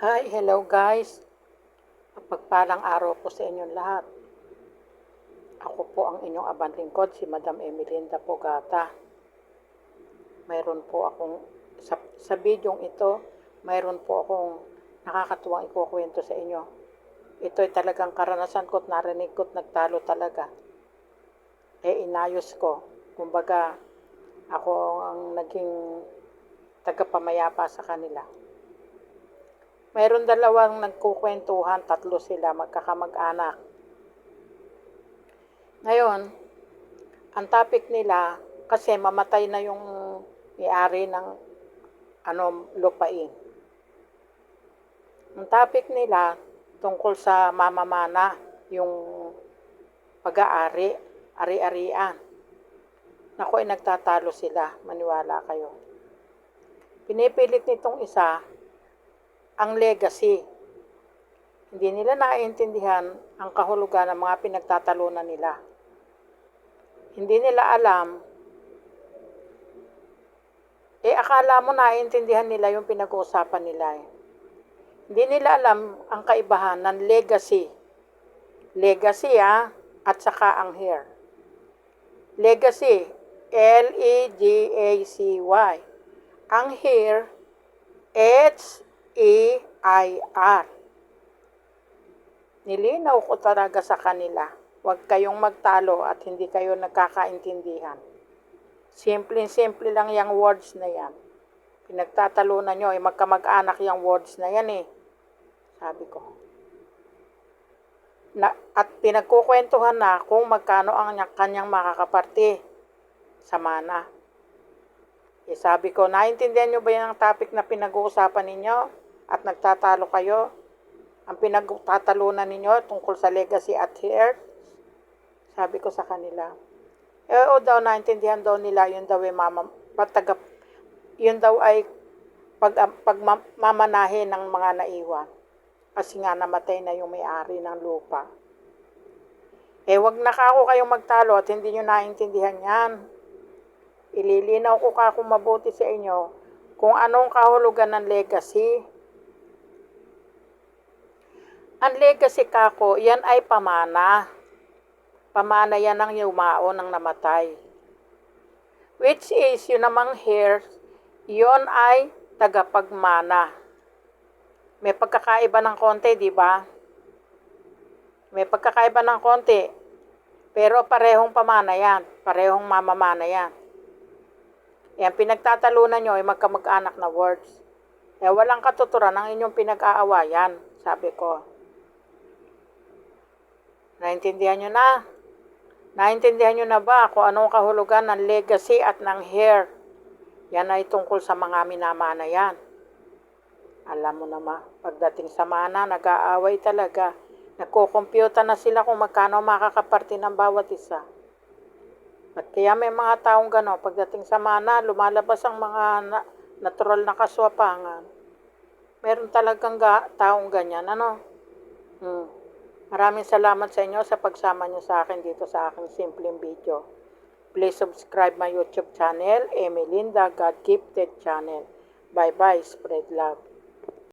Hi, hello guys. Pagpalang araw po sa inyong lahat. Ako po ang inyong abang lingkod, si Madam Emilinda Pogata. Mayroon po akong, sa, sa bidyong ito, mayroon po akong nakakatuwang ikukwento sa inyo. Ito ay talagang karanasan ko at narinig ko at nagtalo talaga. Eh, inayos ko. Kumbaga, ako ang naging tagapamayapa sa kanila. Mayroon dalawang nagkukwentuhan, tatlo sila, magkakamag-anak. Ngayon, ang topic nila, kasi mamatay na yung may-ari ng ano, lupain. Ang topic nila, tungkol sa mamamana, yung pag-aari, ari-arian. Naku, ay nagtatalo sila, maniwala kayo. Pinipilit nitong isa, ang legacy. Hindi nila naiintindihan ang kahulugan ng mga pinagtatalunan nila. Hindi nila alam, eh akala mo naiintindihan nila yung pinag-uusapan nila eh. Hindi nila alam ang kaibahan ng legacy. Legacy ah, at saka ang hair. Legacy, L-E-G-A-C-Y. Ang hair, H-E-I-R. Nilinaw ko talaga sa kanila, huwag kayong magtalo at hindi kayo nagkakaintindihan. Simple-simple lang yung words na yan. Pinagtatalunan nyo, eh magkamag-anak yung words na yan eh. Sabi ko. Na, at pinagkukwentuhan na kung magkano ang nya- kanyang makakaparte sa mana. Eh, sabi ko, naintindihan nyo ba yan ang topic na pinag-uusapan ninyo at nagtatalo kayo? Ang pinagtatalunan ninyo tungkol sa legacy at hair? Sabi ko sa kanila. Eh, o daw, naintindihan daw nila, yun daw ay mama, pataga, yun daw ay pag, pagmamanahin ng mga naiwan. Kasi nga namatay na yung may-ari ng lupa. Eh, wag na ako kayong magtalo at hindi nyo naintindihan yan. Ililinaw ko ka kung mabuti sa inyo kung anong kahulugan ng legacy. Ang legacy kako, yan ay pamana. Pamana yan ng yumao ng namatay. Which is, yun namang hair, yon ay tagapagmana. May pagkakaiba ng konti, di ba? May pagkakaiba ng konti. Pero parehong pamana yan. Parehong mamamana yan. Yan, pinagtatalunan nyo ay magkamag-anak na words. Eh, walang katuturan ang inyong pinag-aawayan, sabi ko. Naintindihan nyo na? Naintindihan nyo na ba kung anong kahulugan ng legacy at ng hair? Yan ay tungkol sa mga minamana yan. Alam mo naman, pagdating sa mana, nag-aaway talaga. Nagkukompyuta na sila kung magkano makakaparte ng bawat isa. At kaya may mga taong gano'n, pagdating sa mana, lumalabas ang mga na- natural na kaswapangan. Meron talagang ga- taong ganyan, ano? Hmm. Maraming salamat sa inyo sa pagsama nyo sa akin dito sa aking simpleng video. Please subscribe my YouTube channel, Emelinda God Gifted Channel. Bye-bye, spread love.